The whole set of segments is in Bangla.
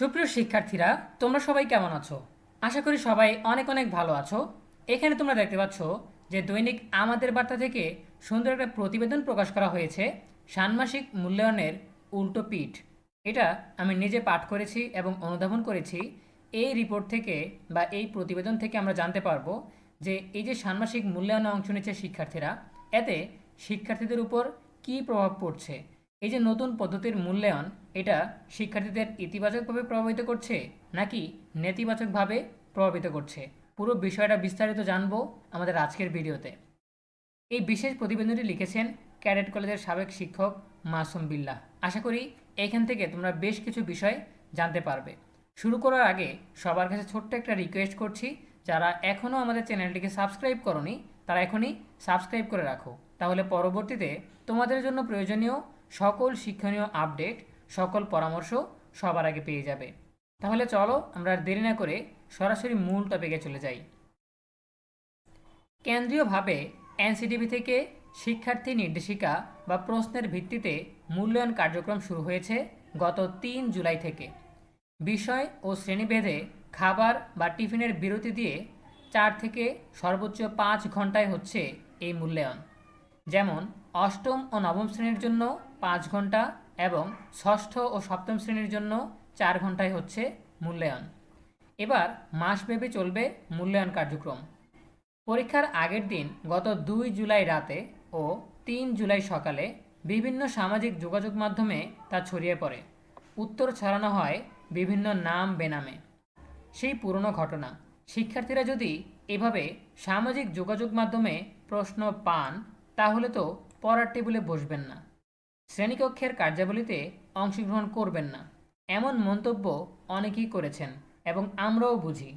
সুপ্রিয় শিক্ষার্থীরা, তোমরা সবাই কেমন আছো? আশা করি সবাই অনেক অনেক ভালো আছো। এখানে তোমরা দেখতে পাচ্ছ যে দৈনিক আমাদের বার্তা থেকে সুন্দর একটা প্রতিবেদন প্রকাশ করা হয়েছে, ষান্মাসিক মূল্যায়নের উল্টো পিঠ। এটা আমি নিজে পাঠ করেছি এবং অনুধাবন করেছি। এই রিপোর্ট থেকে বা এই প্রতিবেদন থেকে আমরা জানতে পারব যে এই যে ষান্মাসিক মূল্যায়নে অংশ নিচ্ছে শিক্ষার্থীরা, এতে শিক্ষার্থীদের উপর কী প্রভাব পড়ছে? এই যে নতুন পদ্ধতির মূল্যায়ন, এটা শিক্ষার্থীদের ইতিবাচকভাবে প্রভাবিত করছে নাকি নেতিবাচকভাবে প্রভাবিত করছে? পুরো বিষয়টা বিস্তারিত জানব আমাদের আজকের ভিডিওতে। এই বিশেষ প্রতিবেদনটি লিখেছেন ক্যাডেট কলেজের সাবেক শিক্ষক মাসুম বিল্লাহ। আশা করি এখান থেকে তোমরা বেশ কিছু বিষয় জানতে পারবে। শুরু করার আগে সবার কাছে ছোট্ট একটা রিকোয়েস্ট করছি, যারা এখনও আমাদের চ্যানেলটিকে সাবস্ক্রাইব করনি, তারা এখনই সাবস্ক্রাইব করে রাখো। তাহলে পরবর্তীতে তোমাদের জন্য প্রয়োজনীয় সকল শিক্ষণীয় আপডেট, সকল পরামর্শ সবার আগে পেয়ে যাবে। তাহলে চলো আমরা আর দেরি না করে সরাসরি মূল টপিকে চলে যাই। কেন্দ্রীয়ভাবে এনসিটিভি থেকে শিক্ষার্থী নির্দেশিকা বা প্রশ্নের ভিত্তিতে মূল্যায়ন কার্যক্রম শুরু হয়েছে গত তিন জুলাই থেকে। বিষয় ও শ্রেণীভেদে খাবার বা টিফিনের বিরতি দিয়ে চার থেকে সর্বোচ্চ পাঁচ ঘন্টায় হচ্ছে এই মূল্যায়ন। যেমন অষ্টম ও নবম শ্রেণির জন্য পাঁচ ঘণ্টা এবং ষষ্ঠ ও সপ্তম শ্রেণির জন্য চার ঘন্টায় হচ্ছে মূল্যায়ন। এবার মাসব্যাপী চলবে মূল্যায়ন কার্যক্রম। পরীক্ষার আগের দিন গত দুই জুলাই রাতে ও তিন জুলাই সকালে বিভিন্ন সামাজিক যোগাযোগ মাধ্যমে তা ছড়িয়ে পড়ে। উত্তর ছড়ানো হয় বিভিন্ন নাম বেনামে। সেই পুরনো ঘটনা। শিক্ষার্থীরা যদি এভাবে সামাজিক যোগাযোগ মাধ্যমে প্রশ্ন পান, তাহলে তো পড়ার টেবিলে বসবেন না। শ্রেণীকক্ষের কার্যাবলীতে অংশগ্রহণ করবেন না। এমন মন্তব্য অনেকেই করেছেন এবং আমরাও বুঝি।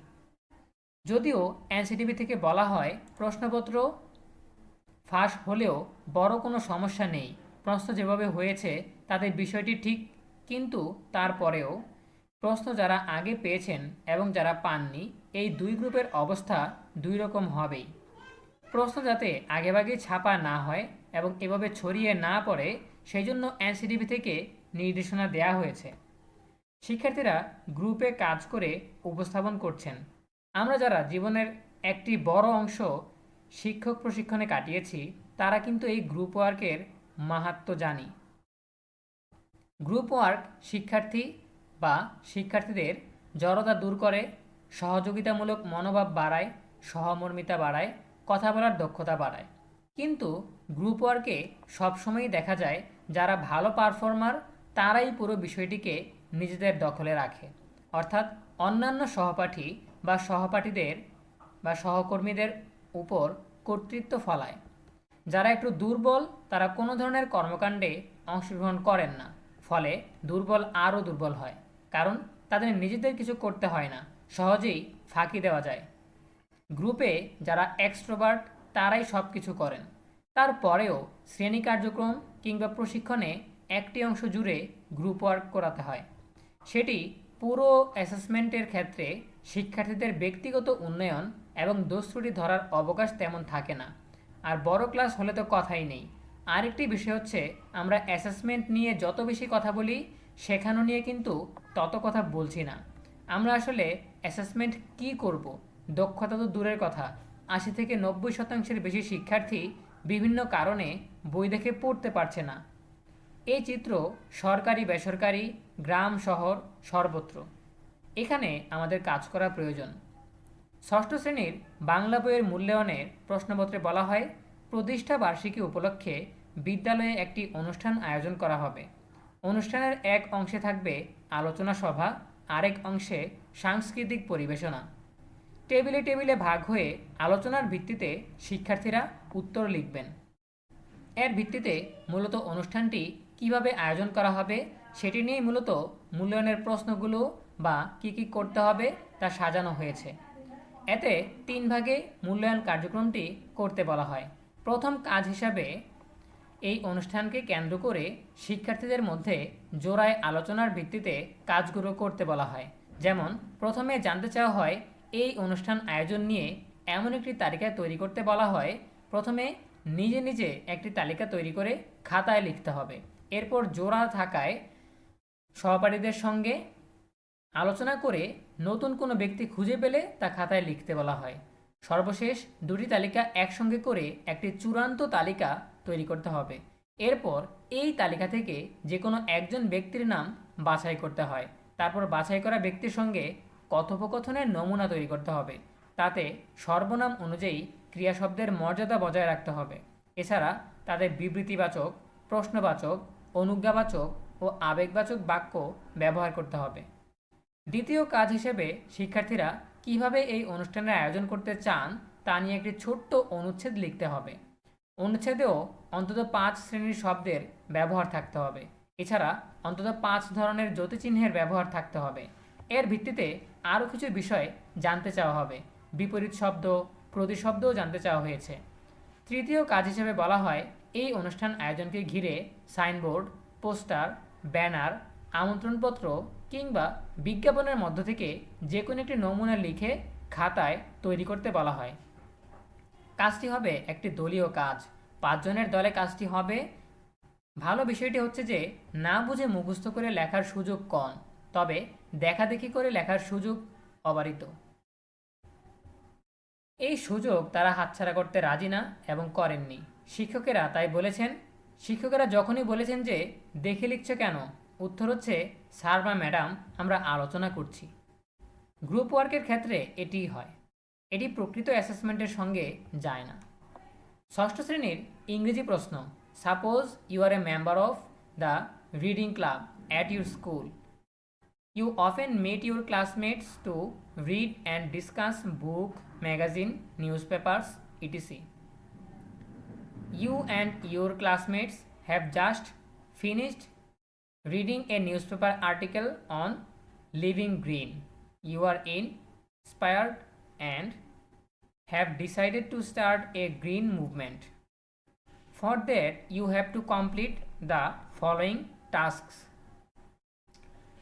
যদিও এনসিটিভি থেকে বলা হয়, প্রশ্নপত্র ফাঁস হলেও বড় কোনো সমস্যা নেই। প্রশ্ন যেভাবে হয়েছে তাদের বিষয়টি ঠিক, কিন্তু তারপরেও প্রশ্ন যারা আগে পেয়েছেন এবং যারা পাননি, এই দুই গ্রুপের অবস্থা দুই রকম হবেই। প্রশ্ন যাতে আগেভাগে ছাপা না হয় এবং এভাবে ছড়িয়ে না পড়ে সেই জন্য এনসিটিভি থেকে নির্দেশনা দেওয়া হয়েছে। শিক্ষার্থীরা গ্রুপে কাজ করে উপস্থাপন করছেন। আমরা যারা জীবনের একটি বড় অংশ শিক্ষক প্রশিক্ষণে কাটিয়েছি, তারা কিন্তু এই গ্রুপ ওয়ার্কের মাহাত্ম জানি। গ্রুপ ওয়ার্ক শিক্ষার্থী বা শিক্ষার্থীদের জড়তা দূর করে, সহযোগিতামূলক মনোভাব বাড়ায়, সহমর্মিতা বাড়ায়, কথা বলার দক্ষতা বাড়ায়। কিন্তু গ্রুপ ওয়ার্কে সবসময়ই দেখা যায় যারা ভালো পারফর্মার তারাই পুরো বিষয়টিকে নিজেদের দখলে রাখে। অর্থাৎ অন্যান্য সহপাঠী বা সহপাঠীদের বা সহকর্মীদের উপর কর্তৃত্ব ফলায়। যারা একটু দুর্বল, তারা কোনো ধরনের কর্মকাণ্ডে অংশগ্রহণ করেন না। ফলে দুর্বল আরও দুর্বল হয়। কারণ তাদের নিজেদের কিছু করতে হয় না। সহজেই ফাঁকি দেওয়া যায়। গ্রুপে যারা এক্সট্রোভার্ট তারাই সব কিছু করেন। তারপরেও শ্রেণি কার্যক্রম কিংবা প্রশিক্ষণে একটি অংশ জুড়ে গ্রুপ ওয়ার্ক করাতে হয়। সেটি পুরো অ্যাসেসমেন্টের ক্ষেত্রে শিক্ষার্থীদের ব্যক্তিগত উন্নয়ন এবং দোষ ত্রুটি ধরার অবকাশ তেমন থাকে না। আর বড় ক্লাস হলে তো কথাই নেই। আরেকটি বিষয় হচ্ছে, আমরা অ্যাসেসমেন্ট নিয়ে যত বেশি কথা বলি, শেখানো নিয়ে কিন্তু তত কথা বলছি না। আমরা আসলে অ্যাসেসমেন্ট কি করব? দক্ষতা তো দূরের কথা। আশি থেকে নব্বই শতাংশের বেশি শিক্ষার্থী বিভিন্ন কারণে বই দেখে পড়তে পারছে না। এই চিত্র সরকারি বেসরকারি গ্রাম শহর সর্বত্র। এখানে আমাদের কাজ করা প্রয়োজন। ষষ্ঠ শ্রেণির বাংলা বইয়ের মূল্যায়নের প্রশ্নপত্রে বলা হয়, প্রতিষ্ঠা বার্ষিকী উপলক্ষে বিদ্যালয়ে একটি অনুষ্ঠান আয়োজন করা হবে। অনুষ্ঠানের এক অংশে থাকবে আলোচনা সভা, আরেক অংশে সাংস্কৃতিক পরিবেশনা। টেবিলে টেবিলে ভাগ হয়ে আলোচনার ভিত্তিতে শিক্ষার্থীরা উত্তর লিখবেন। এর ভিত্তিতে মূলত অনুষ্ঠানটি কীভাবে আয়োজন করা হবে সেটি নিয়েই মূলত মূল্যায়নের প্রশ্নগুলো বা কি কি করতে হবে তা সাজানো হয়েছে। এতে তিন ভাগে মূল্যায়ন কার্যক্রমটি করতে বলা হয়। প্রথম কাজ হিসাবে এই অনুষ্ঠানকে কেন্দ্র করে শিক্ষার্থীদের মধ্যে জোড়ায় আলোচনার ভিত্তিতে কাজগুলো করতে বলা হয়। যেমন, প্রথমে জানতে চাওয়া হয় এই অনুষ্ঠান আয়োজন নিয়ে এমন একটি তালিকা তৈরি করতে বলা হয়। প্রথমে নিজে নিজে একটি তালিকা তৈরি করে খাতায় লিখতে হবে। এরপর জোড়া থাকায় সহপাঠীদের সঙ্গে আলোচনা করে নতুন কোনো ব্যক্তি খুঁজে পেলে তা খাতায় লিখতে বলা হয়। সর্বশেষ দুটি তালিকা একসঙ্গে করে একটি চূড়ান্ত তালিকা তৈরি করতে হবে। এরপর এই তালিকা থেকে যে কোনো একজন ব্যক্তির নাম বাছাই করতে হয়। তারপর বাছাই করা ব্যক্তির সঙ্গে কথোপকথনের নমুনা তৈরি করতে হবে। তাতে সর্বনাম অনুযায়ী ক্রিয়া শব্দের মর্যাদা বজায় রাখতে হবে। এছাড়া তাদের বিবৃতিবাচক, প্রশ্নবাচক, অনুজ্ঞাবাচক ও আবেগবাচক বাক্য ব্যবহার করতে হবে। দ্বিতীয় কাজ হিসেবে শিক্ষার্থীরা কীভাবে এই অনুষ্ঠানের আয়োজন করতে চান তা নিয়ে একটি ছোট্ট অনুচ্ছেদ লিখতে হবে। অনুচ্ছেদেও অন্তত পাঁচ শ্রেণির শব্দের ব্যবহার থাকতে হবে। এছাড়া অন্তত পাঁচ ধরনের জ্যোতিচিহ্নের ব্যবহার থাকতে হবে। এর ভিত্তিতে আরও কিছু বিষয় জানতে চাওয়া হবে। বিপরীত শব্দ প্রতিশব্দও জানতে চাওয়া হয়েছে। তৃতীয় কাজ হিসেবে বলা হয়, এই অনুষ্ঠান আয়োজনকে ঘিরে সাইনবোর্ড, পোস্টার, ব্যানার, আমন্ত্রণপত্র কিংবা বিজ্ঞাপনের মধ্য থেকে যে কোনো একটি নমুনা লিখে খাতায় তৈরি করতে বলা হয়। কাজটি হবে একটি দলীয় কাজ। পাঁচজনের দলে কাজটি হবে। ভালো বিষয়টি হচ্ছে যে, না বুঝে মুখস্থ করে লেখার সুযোগ কম। তবে দেখাদেখি করে লেখার সুযোগ অবারিত। এই সুযোগ তারা হাতছাড়া করতে রাজি না এবং করেননি। শিক্ষকেরা তাই বলেছেন, শিক্ষকেরা যখনই বলেছেন যে, দেখে লিখছো কেন? উত্তর হচ্ছে, স্যার বা ম্যাডাম, আমরা আলোচনা করছি। গ্রুপ ওয়ার্কের ক্ষেত্রে এটিই হয়। এটি প্রকৃত অ্যাসেসমেন্টের সঙ্গে যায় না। ষষ্ঠ শ্রেণির ইংরেজি প্রশ্ন, suppose you are a member of the reading club at your school. You often meet your classmates to read and discuss book, magazine, newspapers, etc. You and your classmates have just finished reading a newspaper article on living green. You are inspired and have decided to start a green movement. For that, you have to complete the following tasks.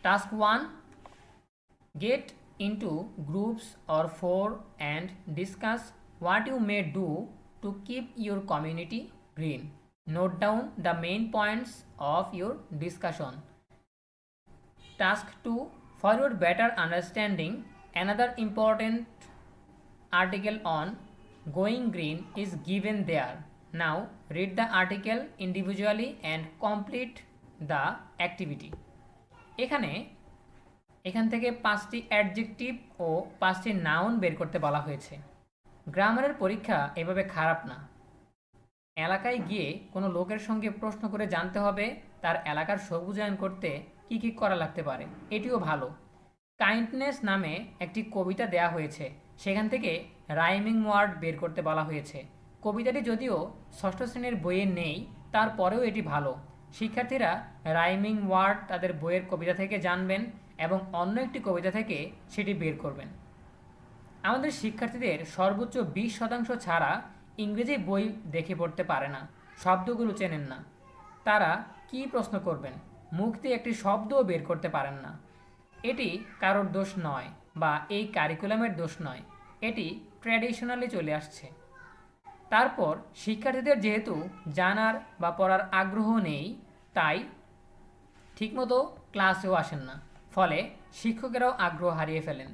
Task 1 Get into groups or four and discuss what you may do to keep your community green. Note down the main points of your discussion. Task 2 For your better understanding, another important article on going green is given there. Now read the article individually and complete the activity. এখানে এখান থেকে পাঁচটি অ্যাডজেক্টিভ ও পাঁচটি নাউন বের করতে বলা হয়েছে। গ্রামারের পরীক্ষা এভাবে খারাপ না। এলাকায় গিয়ে কোনো লোকের সঙ্গে প্রশ্ন করে জানতে হবে তার এলাকার সবুজায়ন করতে কি কি করা লাগতে পারে। এটিও ভালো। কাইন্ডনেস নামে একটি কবিতা দেয়া হয়েছে। সেখান থেকে রাইমিং ওয়ার্ড বের করতে বলা হয়েছে। কবিতাটি যদিও ষষ্ঠ শ্রেণির বইয়ে নেই, তারপরেও এটি ভালো। শিক্ষার্থীরা রাইমিং ওয়ার্ড তাদের বইয়ের কবিতা থেকে জানবেন এবং অন্য একটি কবিতা থেকে সেটি বের করবেন। আমাদের শিক্ষার্থীদের সর্বোচ্চ বিশ শতাংশ ছাড়া ইংরেজি বই দেখে পড়তে পারে না, শব্দগুলো চেনেন না। তারা কি প্রশ্ন করবেন? মুখ দিয়ে একটি শব্দও বের করতে পারেন না। এটি কারোর দোষ নয় বা এই কারিকুলামের দোষ নয়, এটি ট্র্যাডিশনালি চলে আসছে। তারপর শিক্ষার্থীদের যেহেতু জানার বা পড়ার আগ্রহ নেই তাই ঠিকমতো ক্লাসেও আসেন না। ফলে শিক্ষকেরাও আগ্রহ হারিয়ে ফেলেন।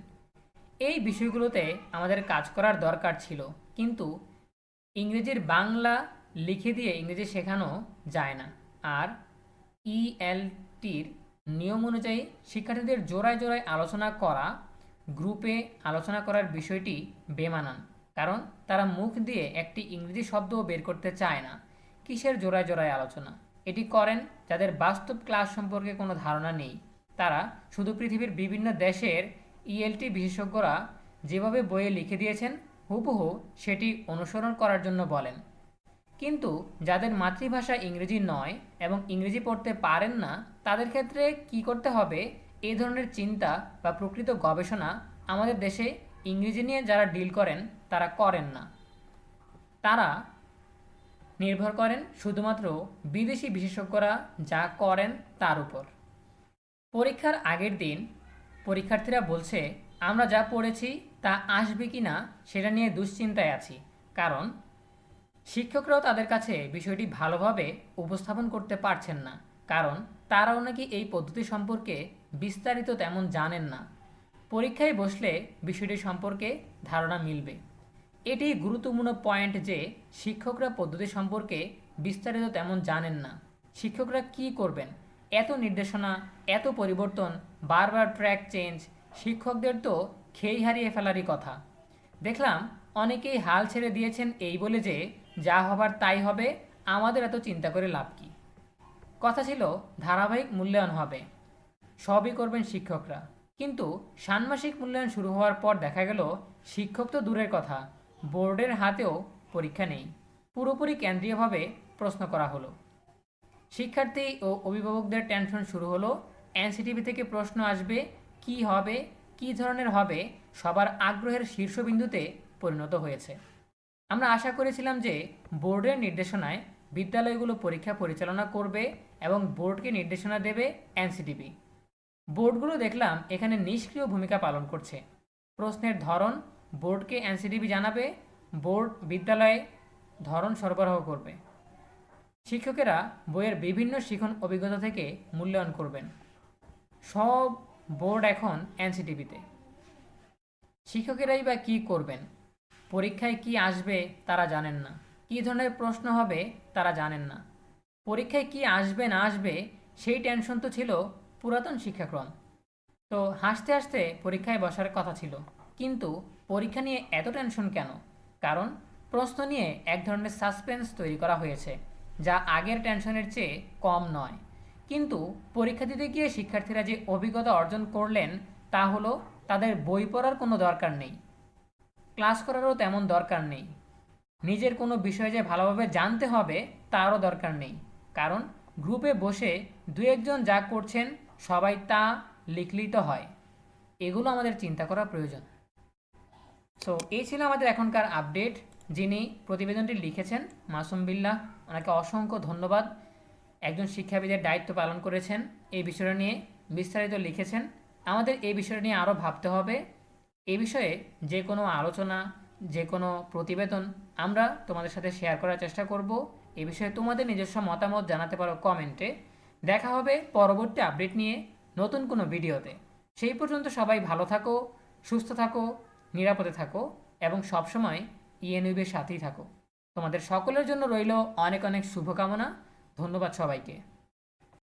এই বিষয়গুলোতে আমাদের কাজ করার দরকার ছিল, কিন্তু ইংরেজির বাংলা লিখে দিয়ে ইংরেজি শেখানো যায় না। আর ইএলটির নিয়ম অনুযায়ী শিক্ষার্থীদের জোড়ায় জোড়ায় আলোচনা করা, গ্রুপে আলোচনা করার বিষয়টি বেমানান, কারণ তারা মুখ দিয়ে একটি ইংরেজি শব্দও বের করতে চায় না। কিসের জোড়ায় জোড়ায় আলোচনা? এটি করেন যাদের বাস্তব ক্লাস সম্পর্কে কোনো ধারণা নেই। তারা শুধু পৃথিবীর বিভিন্ন দেশের ইএলটি বিশেষজ্ঞরা যেভাবে বইয়ে লিখে দিয়েছেন, হুবহু সেটি অনুসরণ করার জন্য বলেন। কিন্তু যাদের মাতৃভাষা ইংরেজি নয় এবং ইংরেজি পড়তে পারেন না, তাদের ক্ষেত্রে কি করতে হবে? এই ধরনের চিন্তা বা প্রকৃত গবেষণা আমাদের দেশে ইংরেজি নিয়ে যারা ডিল করেন, তারা করেন না। তারা নির্ভর করেন শুধুমাত্র বিদেশি বিশেষজ্ঞরা যা করেন তার উপর। পরীক্ষার আগের দিন পরীক্ষার্থীরা বলছে, আমরা যা পড়েছি তা আসবে কি না সেটা নিয়ে দুশ্চিন্তায় আছি। কারণ শিক্ষকরাও তাদের কাছে বিষয়টি ভালোভাবে উপস্থাপন করতে পারছেন না। কারণ তারাও নাকি এই পদ্ধতি সম্পর্কে বিস্তারিত তেমন জানেন না। পরীক্ষায় বসলে বিষয়টি সম্পর্কে ধারণা মিলবে। এটি গুরুত্বপূর্ণ পয়েন্ট যে শিক্ষকরা পদ্ধতি সম্পর্কে বিস্তারিত তেমন জানেন না। শিক্ষকরা কি করবেন? এত নির্দেশনা, এত পরিবর্তন, বারবার ট্র্যাক চেঞ্জ শিক্ষকদের তো খেই হারিয়ে ফেলারই কথা। দেখলাম অনেকেই হাল ছেড়ে দিয়েছেন এই বলে যে, যা হবার তাই হবে, আমাদের এত চিন্তা করে লাভ কি? কথা ছিল ধারাবাহিক মূল্যায়ন হবে। সবই করবেন শিক্ষকরা। কিন্তু ষান্মাসিক মূল্যায়ন শুরু হওয়ার পর দেখা গেল, শিক্ষক তো দূরের কথা। বোর্ডের হাতেও পরীক্ষা নেই। পুরোপুরি কেন্দ্রীয়ভাবে প্রশ্ন করা হলো। শিক্ষার্থী ও অভিভাবকদের টেনশন শুরু হলো। এনসিটিভি থেকে প্রশ্ন আসবে, কি হবে, কি ধরনের হবে, সবার আগ্রহের শীর্ষবিন্দুতে পরিণত হয়েছে। আমরা আশা করেছিলাম যে বোর্ডের নির্দেশনায় বিদ্যালয়গুলো পরীক্ষা পরিচালনা করবে এবং বোর্ডকে নির্দেশনা দেবে এনসিটিভি। বোর্ডগুলো দেখলাম এখানে নিষ্ক্রিয় ভূমিকা পালন করছে। প্রশ্নের ধরন বোর্ডকে এনসিটিভি জানাবে, বোর্ড বিদ্যালয়ে ধরন সরবরাহ করবে। শিক্ষকেরা বইয়ের বিভিন্ন শিখন অভিজ্ঞতা থেকে মূল্যায়ন করবেন। সব বোর্ড এখন এনসিটিভিতে শিক্ষকেরাই বা কী করবেন? পরীক্ষায় কি আসবে তারা জানেন না। কী ধরনের প্রশ্ন হবে তারা জানেন না। পরীক্ষায় কি আসবে না আসবে সেই টেনশন তো ছিল পুরাতন শিক্ষাক্রম। তো হাসতে হাসতে পরীক্ষায় বসার কথা ছিল। কিন্তু পরীক্ষা নিয়ে এত টেনশন কেন? কারণ প্রশ্ন নিয়ে এক ধরনের সাসপেন্স তৈরি করা হয়েছে, যা আগের টেনশনের চেয়ে কম নয়। কিন্তু পরীক্ষা দিতে গিয়ে শিক্ষার্থীরা যে অভিজ্ঞতা অর্জন করলেন, তা হলো তাদের বই পড়ার কোনো দরকার নেই ক্লাস করারও তেমন দরকার নেই। নিজের কোনো বিষয় যে ভালোভাবে জানতে হবে, তারও দরকার নেই। কারণ গ্রুপে বসে দু একজন যা করছেন, সবাই তা লিখলেই তো হয়। এগুলো আমাদের চিন্তা করা প্রয়োজন। সো এই ছিল আমাদের এখনকার আপডেট যিনি প্রতিবেদনটি লিখেছেন, মাসুম বিল্লাহ, ওনাকে অসংখ্য ধন্যবাদ। একজন শিক্ষাবিদের দায়িত্ব পালন করেছেন। এই বিষয়টা নিয়ে বিস্তারিত লিখেছেন। আমাদের এই বিষয়টা নিয়ে আরও ভাবতে হবে। এ বিষয়ে যে কোনো আলোচনা, যে কোনো প্রতিবেদন আমরা তোমাদের সাথে শেয়ার করার চেষ্টা করব। এ বিষয়ে তোমাদের নিজস্ব মতামত জানাতে পারো কমেন্টে দেখা হবে পরবর্তী আপডেট নিয়ে নতুন কোনো ভিডিওতে সেই পর্যন্ত সবাই ভালো থাকো, সুস্থ থাকো। নিরাপদে থাকো এবং সবসময় ইএনইউবের সাথেই থাকো। তোমাদের সকলের জন্য রইল অনেক অনেক শুভকামনা। ধন্যবাদ সবাইকে।